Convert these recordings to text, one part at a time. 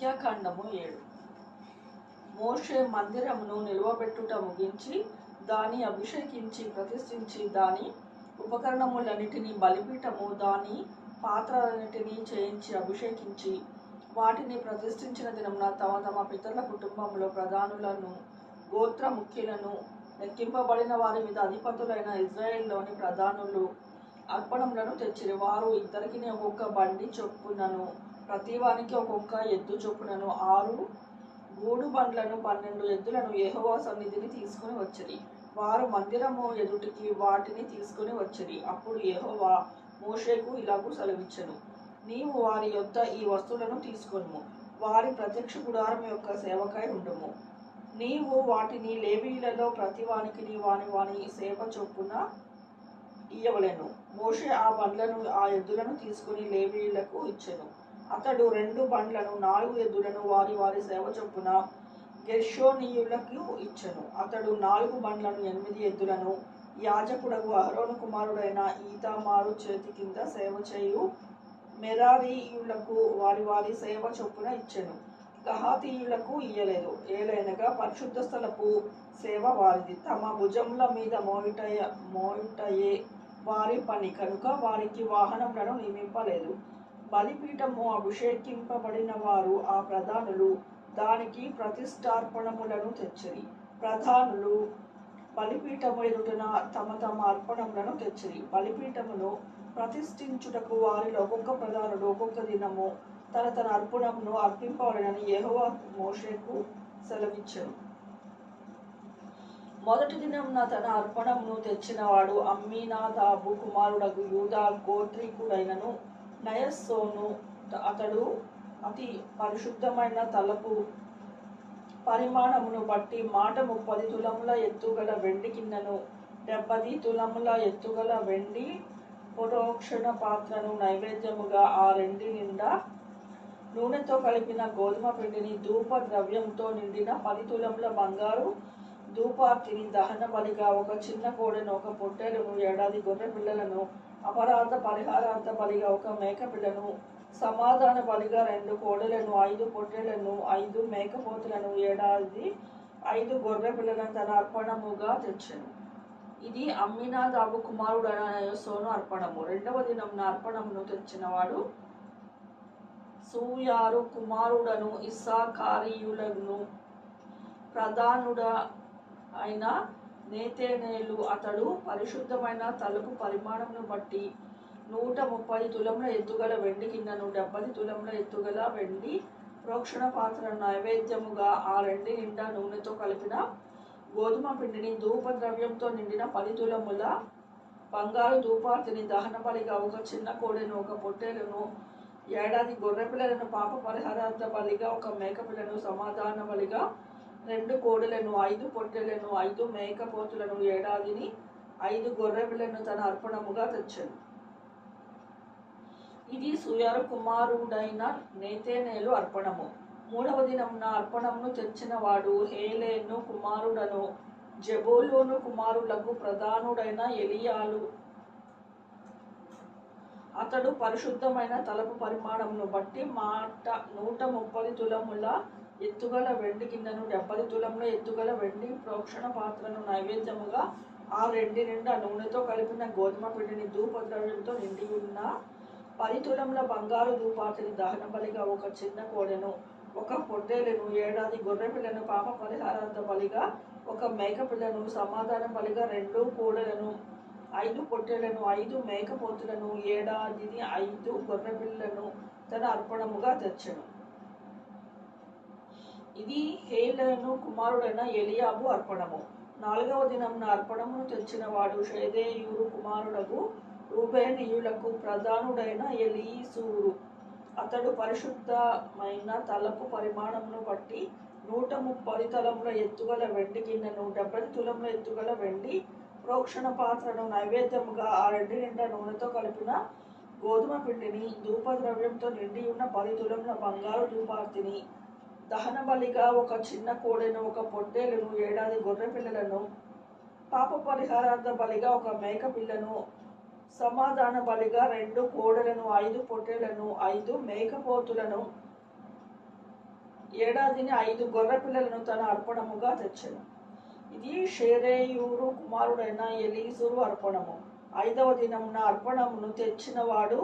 సంఖ్యాకాండము ఏడు. మోషే మందిరమును నిలువబెట్టుట ముగించి దాని అభిషేకించి ప్రతిష్ఠించి దాని ఉపకరణములన్నిటినీ బలిపీఠము దాని పాత్రలన్నిటినీ చేయించి అభిషేకించి వాటిని ప్రతిష్ఠించిన దినమున తమ తమ పితరుల కుటుంబంలో ప్రధానులను గోత్ర ముఖ్యులను లెక్కింపబడిన వారి మీద అధిపతులైన ఇజ్రాయెల్లోని ప్రధానులు అర్పణములను తెచ్చిరి. వారు ఇద్దరికి ఒక్కొక్క బండి చొప్పునను ప్రతి వానికి ఒక్కొక్క ఎద్దు చొప్పునను ఆరు గూడు బండ్లను పన్నెండు ఎద్దులను యహోవా సన్నిధిని తీసుకుని వచ్చిరి. వారు మందిరము ఎదుటికి వాటిని తీసుకుని వచ్చిరి. అప్పుడు ఏహోవా మోషేకు ఇలాగూ సెలవిచ్చను. నీవు వారి యొద్ద ఈ వస్తువులను తీసుకొనుము. వారి ప్రత్యక్ష గుడారం యొక్క సేవకై ఉండము. నీవు వాటిని లేవీలలో ప్రతి వానికి వాని వాని సేవ చొప్పున ఇయ్యవలెను. మోషే ఆ బండ్లను ఆ ఎద్దులను తీసుకుని లేవీలకు ఇచ్చెను. అతడు రెండు బండ్లను నాలుగు ఎద్దులను వారి వారి సేవ చొప్పున గెర్షోనీయులకు ఇచ్చను. అతడు నాలుగు బండ్లను ఎనిమిది ఎద్దులను యాజకుడగు అహరోను కుమారుడైన ఈతామారు చేతి కింద సేవ చేయు మెరారీయులకు వారి వారి సేవ చొప్పున ఇచ్చెను. గహాతీయులకు ఇయ్యలేదు. ఏలైనగా పరిశుద్ధ స్థలపు సేవ వారిది. తమ భుజముల మీద మోయిటయ మోయిటయే వారి పని. కనుక వారికి వాహనములను నియమింపలేదు. బలిపీఠము అభిషేకింపబడిన వారు ఆ ప్రధానులు. దానికి ప్రతిష్టార్పణములను తెచ్చిరి. ప్రధానులు బలిపీఠము ఎదుటన తమ తమ అర్పణములను తెచ్చిరి. బలిపీఠమును ప్రతిష్ఠించుటకు వారిలో ఒక్కొక్క ప్రధానుడు ఒక్కొక్క దినము తన తన అర్పణమును అర్పింపవలనని యహోవా మోషేకు సెలవిచ్చారు మొదటి దినంన తన అర్పణమును తెచ్చినవాడు అమ్మీనాదాబు కుమారుడకు యూదా గోత్రీకుడైనను. నయస్సోను అతడు అతి పరిశుద్ధమైన తలపు పరిమాణమును బట్టి మాట ముప్పది తులముల ఎత్తుగల వెండి కిన్నెను డెబ్బది తులముల ఎత్తుగల వెండి పురోక్షణ పాత్రను నైవేద్యముగా ఆ రెండి నిండా నూనెతో కలిపిన గోధుమ పిండిని ధూప ద్రవ్యంతో నిండిన పది తులముల బంగారు ధూపార్తిని దహన బలిగా ఒక చిన్న కోడెను ఒక పొట్టెలను ఏడాది గొర్రె పిల్లలను అపరాధ పరిహారార్థ బలిగా ఒక మేక పిల్లను సమాధాన బలిగా రెండు కోడెలను ఐదు పొట్టెలను ఐదు మేకపోతులను ఏడాది ఐదు గొర్రె పిల్లలను తన అర్పణముగా తెచ్చాను. ఇది అమ్మినాదాబు కుమారుడైన సోను అర్పణము. రెండవ దినం అర్పణమును తెచ్చినవాడు సూయారు కుమారుడను ఇస్సాకారీయులను ప్రధానుడ అయిన నేతేనేలు అతడు పరిశుద్ధమైన తలుపు పరిమాణమును బట్టి నూట ముప్పై తులముల ఎత్తుగల వెండి కిందను డెబ్బై తులముల ఎత్తుగల వెండి ప్రోక్షణ పాత్ర నైవేద్యముగా ఆ రెండు నిండా నూనెతో కలిపిన గోధుమ పిండిని ధూప ద్రవ్యంతో నిండిన పది తులముల బంగారు ధూపార్తిని దహన బలిగా ఒక చిన్న కోడెను ఒక పొట్టేలను ఏడాది గొర్రె పిల్లలను పాప పరిహారార్థ బలిగా ఒక మేకపిల్లను సమాధాన బలిగా రెండు కోడెలను ఐదు పొట్టెలను ఐదు మేకపోతులను ఏడాదిని ఐదు గొర్రెలను తన అర్పణముగా తెచ్చాను. ఇది సుయారు కుమారుడైన నేతేనేలు అర్పణము. మూడవ దినమున అర్పణమును తెచ్చిన వాడు హేలేను కుమారుడను జబోలోను కుమారులకు ప్రధానుడైన ఎలియాలు. అతడు పరిశుద్ధమైన తలపు పరిమాణమును బట్టి మాట నూట ముప్పది తులముల ఎత్తుగల వెండి గిన్నెను డెబ్బది తులంలో ఎత్తుగల వెండి ప్రోక్షణ పాత్రను నైవేద్యముగా ఆ రెండి నిండా నూనెతో కలిపిన గోధుమ పిండిని ధూపద్రవ్యంతో నిండి ఉన్న పది తులంల బంగారు ధూపాతిని దహన బలిగా ఒక చిన్న కోడెను ఒక పొట్టేలను ఏడాది గొర్రె పిల్లను పాప పరిహారార్థ బలిగా ఒక మేక పిల్లను సమాధాన బలిగా రెండు కోడెలను ఐదు పొట్టేలను ఐదు మేకపోతులను ఏడాదిని ఐదు గొర్రె పిల్లను తన అర్పణముగా తెచ్చను. ఇది హేలను కుమారుడైన ఎలియాబు అర్పణము. నాలుగవ దినంన అర్పణమును తెచ్చిన వాడు షేదేయూరు కుమారుడకు రూబేనీయులకు ప్రధానుడైన ఎలీసూరు. అతడు పరిశుద్ధమైన తలపు పరిమాణమును బట్టి నూట ముప్పై తలముల ఎత్తుగల వెండి గిన్నెను డెబ్బై తులముల ఎత్తుగల వెండి ప్రోక్షణ పాత్రను నైవేద్యముగా ఆ రెండు నిండా నూనెతో కలిపిన గోధుమ పిండిని ధూపద్రవ్యంతో నిండి ఉన్న పది తులముల బంగారు ధూపార్తిని దహన బలిగా ఒక చిన్న కోడెను ఒక పొట్టేలును ఏడాది గొర్రె పిల్లలను పాప పరిహారార్థ బలిగా ఒక మేక పిల్లను సమాధాన బలిగా రెండు కోడలను ఐదు పొట్టేలను ఐదు మేకపోతులను ఏడాదిని ఐదు గొర్రె పిల్లలను తన అర్పణముగా తెచ్చెను. ఇది షేరేయూరు కుమారుడైన ఎలీసురు అర్పణము. ఐదవ దినమున అర్పణమును తెచ్చినవాడు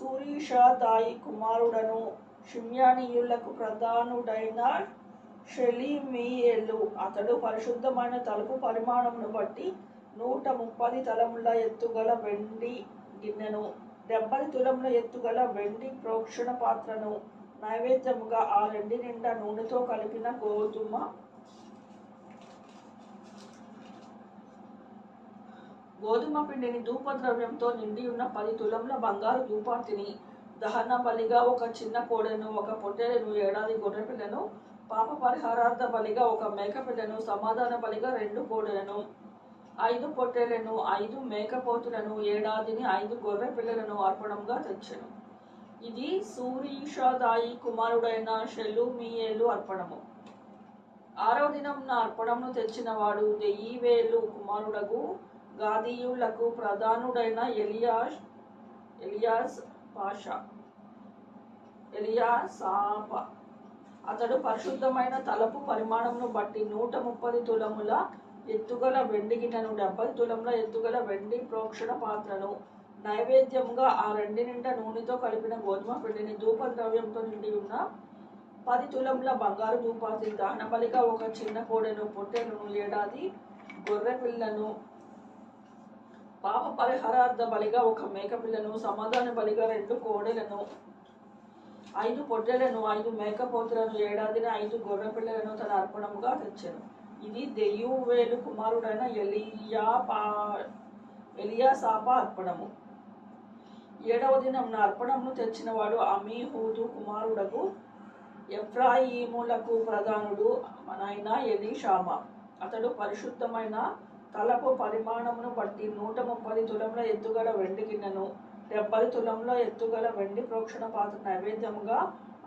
సూరీష తాయి కుమారుడను. షిమ్యానీయులకు ప్రధానుడైన షెలిమియేలు. అతడు పరిశుద్ధమైన తలుపు పరిమాణమును బట్టి నూట ముప్పది తలముల ఎత్తుగల వెండి గిన్నెను డెబ్బై తులముల ఎత్తుగల వెండి ప్రోక్షణ పాత్రను నైవేద్యముగా ఆ రెండి నిండా నూనెతో కలిపిన గోధుమ గోధుమ పిండిని ధూపద్రవ్యంతో నిండి ఉన్న పది తులముల బంగారు ధూపార్తిని దహన బలిగా ఒక చిన్న కోడెను ఒక పొట్టేలను ఏడాది గొర్రెపిల్లను పాప పరిహారార్థ బలిగా ఒక మేకపిల్లను సమాధాన బలిగా రెండు కోడెలను ఐదు పొట్టేలను ఐదు మేకపోతులను ఏడాదిని ఐదు గొర్రె పిల్లలను అర్పణంగా తెచ్చాను. ఇది సూరీషాదాయి కుమారుడైన షెలుమియేలు అర్పణము. ఆరవ నా అర్పణమును తెచ్చినవాడు దెయ్యివేలు కుమారుడగు గాదీయులకు ప్రధానుడైన ఎలియాష్ ఎలియాస్ పాషా. ఎలియాసాప అతడు పరిశుద్ధమైన తలపు పరిమాణమును బట్టి నూట ముప్పది తులముల ఎత్తుగల వెండి గిన్నెను డెబ్బై తులముల ఎత్తుగల వెండి ప్రోక్షణ పాత్రను నైవేద్యముగా ఆ రెండి నిండా నూనెతో కలిపిన గోధుమ పిండిని ధూప ద్రవ్యంతో నిండి ఉన్న పది తులముల బంగారు ధూపాతి దహన బలిగా ఒక చిన్న కోడెను పొట్టెను ఏడాది గొర్రె పిల్లను పాప పరిహారార్థ బలిగా ఒక మేక పిల్లను సమాధాన బలిగా రెండు కోడెలను ఐదు పొట్టెలను ఐదు మేకపోతులను ఏడాదిన ఐదు గొర్రె పిల్లలను తన అర్పణముగా తెచ్చాను. ఇది దెయ్యువేలు కుమారుడైన ఎలియా పా ఎలియా సాప అర్పణము. ఏడవ దినం అర్పణమును తెచ్చినవాడు అమీహూదు కుమారుడకు ఎఫ్రాయిములకు ప్రధానుడు మనైన ఎలీషామ. అతడు పరిశుద్ధమైన తలపు పరిమాణమును బట్టి నూట ముప్పది తులముల ఎత్తుగల వెండి గిన్నెను డెబ్బై తులంలో ఎత్తుగల వెండి ప్రోక్షణ పాత్ర నైవేద్యముగా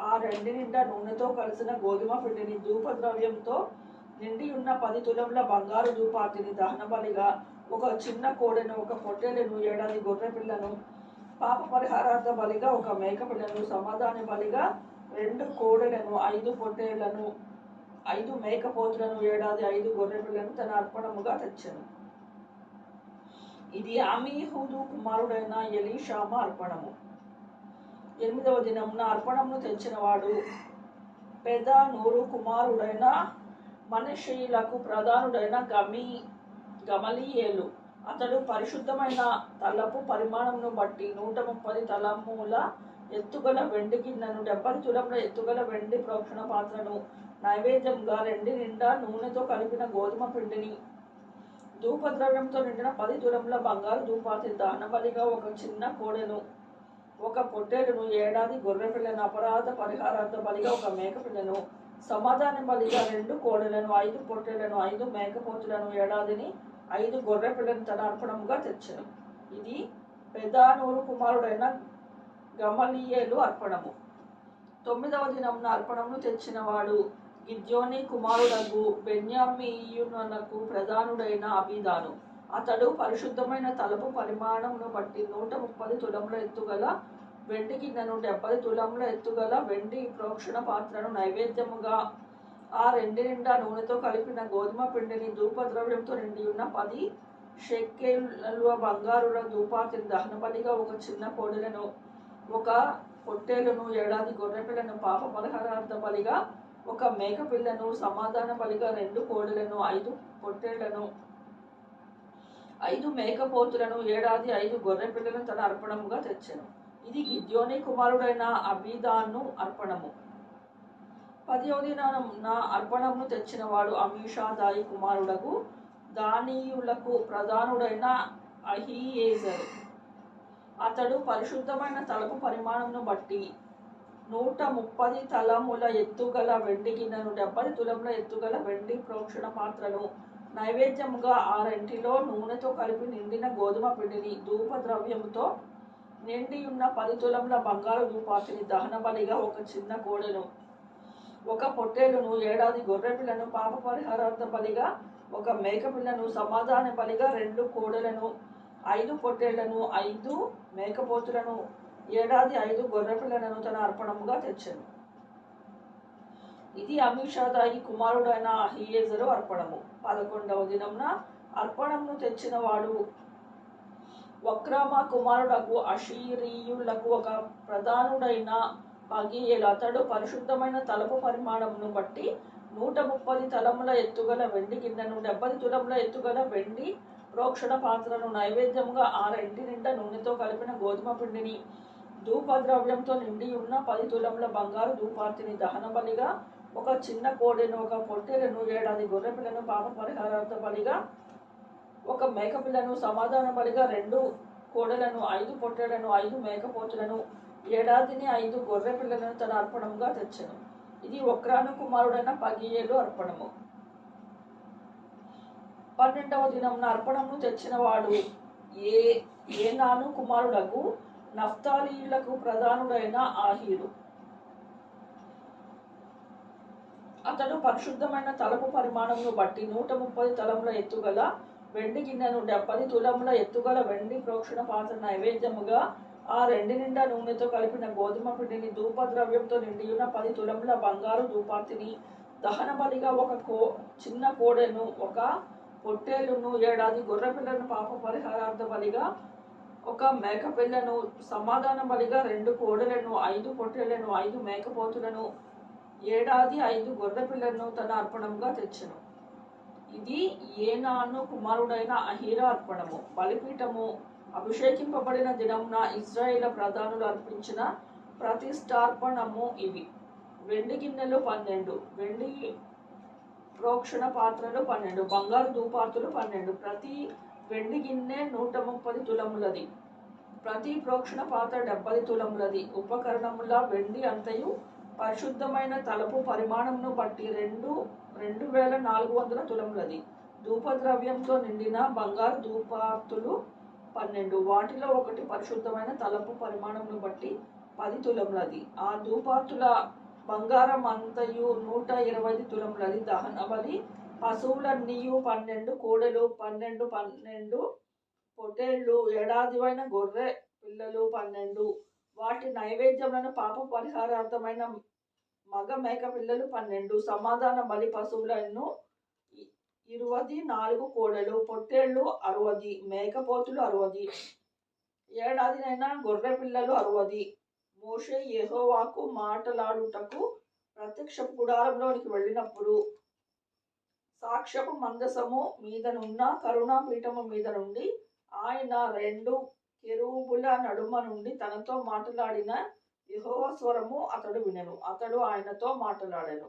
ఆ రెండి నిండా నూనెతో కలిసిన గోధుమ పిండిని ధూపద్రవ్యంతో నిండి ఉన్న పది తులంల బంగారు ధూపాతిని దహనబలిగా ఒక చిన్న కోడెను ఒక పొట్టేలను ఏడాది గొర్రె పిల్లను పాప పరిహారార్థ బలిగా ఒక మేక పిల్లను సమాధాన బలిగా రెండు కోడెలను ఐదు పొట్టేళ్ళను ఐదు మేకపోతులను ఏడాది ఐదు గొర్రె పిల్లను తన అర్పణముగా తెచ్చాను. ఇది అమీహుదు కుమారుడైన ఎలీషామ అర్పణము. ఎనిమిదవ దినమున అర్పణమును తెచ్చినవాడు పెద నూరు కుమారుడైన మనిషిలకు ప్రధానుడైన గమి గమలియేలు. అతడు పరిశుద్ధమైన తలపు పరిమాణమును బట్టి నూట ముప్పది తలముల ఎత్తుగల వెండి గిన్నెను డెబ్బై తులముల ఎత్తుగల వెండి ప్రోక్షణ పాత్రను నైవేద్యంగా రెండు నిండా నూనెతో కలిపిన గోధుమ పిండిని ధూపద్రవ్యంతో నిండిన పది తులముల బంగారు ధూపాతి దానబలిగా ఒక చిన్న కోడెను ఒక పొట్టేలును ఏడాది గొర్రె పిల్లను అపరాధ పరిహారార్థ బలిగా ఒక మేక పిల్లను సమాధాన బలిగా రెండు కోడెలను ఐదు పొట్టేలను ఐదు మేకపోతులను ఏడాదిని ఐదు గొర్రె పిల్లను తన అర్పణముగా తెచ్చాను. ఇది పెదానూరు కుమారుడైన గమలియేలు అర్పణము. తొమ్మిదవ దినమున అర్పణమును తెచ్చినవాడు గిద్యోని కుమారుడగు బెన్యామీయునకు ప్రధానుడైన అబీదాను. అతడు పరిశుద్ధమైన తలుపు పరిమాణమును బట్టి నూట ముప్పది తులముల ఎత్తుగల వెండి గిన్నెను డెబ్బై తులముల ఎత్తుగల వెండి ప్రోక్షణ పాత్రను నైవేద్యముగా ఆ రెండు నిండా నూనెతో కలిపిన గోధుమ పిండిని ధూపద్రవ్యంతో నిండి ఉన్న పది షెక్కెల బంగారుల ధూపాతిని దహనబలిగా ఒక చిన్న కోడెలను ఒక పొట్టేలను ఏడాది గొర్రెపిల్లను పాప పలహారార్థ బలిగా ఒక మేక పిల్లను సమాధాన బలిగా రెండు కోడులను ఐదు పొట్టేళ్ళను ఐదు మేకపోతులను ఏడాది ఐదు గొర్రె పిల్లలను తన అర్పణముగా తెచ్చెను. ఇది గిద్యోని కుమారుడైన అభిదాన్ను అర్పణము. పదివ నా అర్పణమును తెచ్చినవాడు అమీషాదాయి కుమారుడకు దానీయులకు ప్రధానుడైన అహియేజరు. అతడు పరిశుద్ధమైన తలపు పరిమాణంను బట్టి నూట ముప్పది తలముల ఎత్తుగల వెండి గిన్నెను డెబ్బై తులముల ఎత్తుగల వెండి ప్రోక్షణ పాత్రను నైవేద్యముగా ఆరింటిలో నూనెతో కలిపి నిండిన గోధుమ పిండిని ధూప ద్రవ్యముతో నిండి ఉన్న పది తులముల బంగారు ధూపాతిని దహన బలిగా ఒక చిన్న కోడెను ఒక పొట్టేలును ఏడాది గొర్రె పిల్లను పాప పరిహారార్థ బలిగా ఒక మేక పిల్లను సమాధాన బలిగా రెండు కోడెలను ఐదు పొట్టేళ్ళను ఐదు మేకపోతులను ఏడాది ఐదు గొర్రె పిల్లలను తన అర్పణముగా తెచ్చాను. ఇది అమిషాదాయి కుమారుడైన హియేజరు అర్పణము. పదకొండవ దినంన అర్పణమును తెచ్చిన వాడు వక్రామ కుమారుడకు అషీరీయులకు ఒక ప్రధానుడైన పగియేలు అతడు పరిశుద్ధమైన తలపు పరిమాణమును బట్టి నూట ముప్పది తలముల ఎత్తుగల వెండి గిన్నెను డెబ్బది తులముల ఎత్తుగల వెండి ప్రోక్షణ పాత్రను నైవేద్యంగా ఆ రెండి నిండా నూనెతో కలిపిన గోధుమ పిండిని ధూపద్రవ్యంతో నిండి ఉన్న పది తులముల బంగారు ధూపార్తిని దహన బలిగా ఒక చిన్న కోడెను ఒక పొట్టెలను ఏడాది గొర్రె పిల్లను పాప పరిహారార్థ బలిగా ఒక మేకపిల్లను సమాధాన బలిగా రెండు కోడెలను ఐదు పొట్టెలను ఐదు మేకపోతులను ఏడాదిని ఐదు గొర్రె పిల్లలను తన అర్పణంగా తెచ్చను. ఇది ఒక్రాను కుమారుడైన పగియేలు అర్పణము. పన్నెండవ దినం అర్పణము తెచ్చిన వాడు ఏ ఏనాను కుమారుడకు నఫ్తాలీయులకు ప్రధానుడైన ఆహీరు. అతడు పరిశుద్ధమైన తలపు పరిమాణంను బట్టి నూట ముప్పై తలముల ఎత్తుగల వెండి గిన్నెను డెబ్బది తులముల ఎత్తుగల వెండి ప్రోక్షణ పాత్ర నైవేద్యముగా ఆ రెండు నిండా నూనెతో కలిపిన గోధుమ పిండిని ధూపద్రవ్యంతో నిండియున్న పది తులముల బంగారు ధూపార్తిని దహన బలిగా ఒక కో చిన్న కోడెను ఒక పొట్టేలును ఏడాది గొర్రె పిల్లలను పాప పరిహారార్థ బలిగా ఒక మేకపిల్లను సమాధాన బలిగా రెండు కోడెలను ఐదు పొట్టెలను ఐదు మేకపోతులను ఏడాది ఐదు గొర్రె పిల్లను తన అర్పణంగా తెచ్చను. ఇది ఏనాను కుమారుడైన అహీర అర్పణము. బలిపీఠము అభిషేకింపబడిన దినమున ఇజ్రాయేల్ ప్రధానులు అర్పించిన ప్రతిష్టార్పణము ఇవి. వెండి గిన్నెలు పన్నెండు వెండి ప్రోక్షణ పాత్రలు పన్నెండు బంగారు దూపార్తులు పన్నెండు. ప్రతి వెండి గిన్నె నూట ముప్పది తులములది. ప్రతి ప్రోక్షణ పాత్ర డెబ్బది తులములది. ఉపకరణముల వెండి అంతయు పరిశుద్ధమైన తలపు పరిమాణంను బట్టి రెండు రెండు వేల నాలుగు వందల తులములది. ధూపద్రవ్యంతో నిండిన బంగారు ధూపార్తులు పన్నెండు. వాటిలో ఒకటి పరిశుద్ధమైన తలపు పరిమాణమును బట్టి పది తులములది. ఆ ధూపార్తుల బంగారం అంతయు నూట ఇరవై తులములది. దహన బలి పశువులన్నీయు పన్నెండు కోడెలు పన్నెండు పన్నెండు పొటేళ్ళు ఏడాదివైన గొర్రె పిల్లలు పన్నెండు. వాటి నైవేద్యములను పాప పరిహారార్థమైన మగ మేక పిల్లలు పన్నెండు. సమాధాన బలి పశువులను ఇరవది నాలుగు కోడలు పొట్టేళ్ళు అరవది మేకపోతులు అరవది. ఏడాదినైనా గొర్రె పిల్లలు అరవది. మోషే యెహోవాకు మాటలాడుటకు ప్రత్యక్ష గుడారంలోనికి వెళ్ళినప్పుడు సాక్ష్యపు మందసము మీదనున్న కరుణా పీఠము మీద నుండి ఆయన రెండు కెరూబుల నడుమ నుండి తనతో మాట్లాడిన యెహోవా స్వరము అతడు వినెను. అతడు ఆయనతో మాట్లాడాను.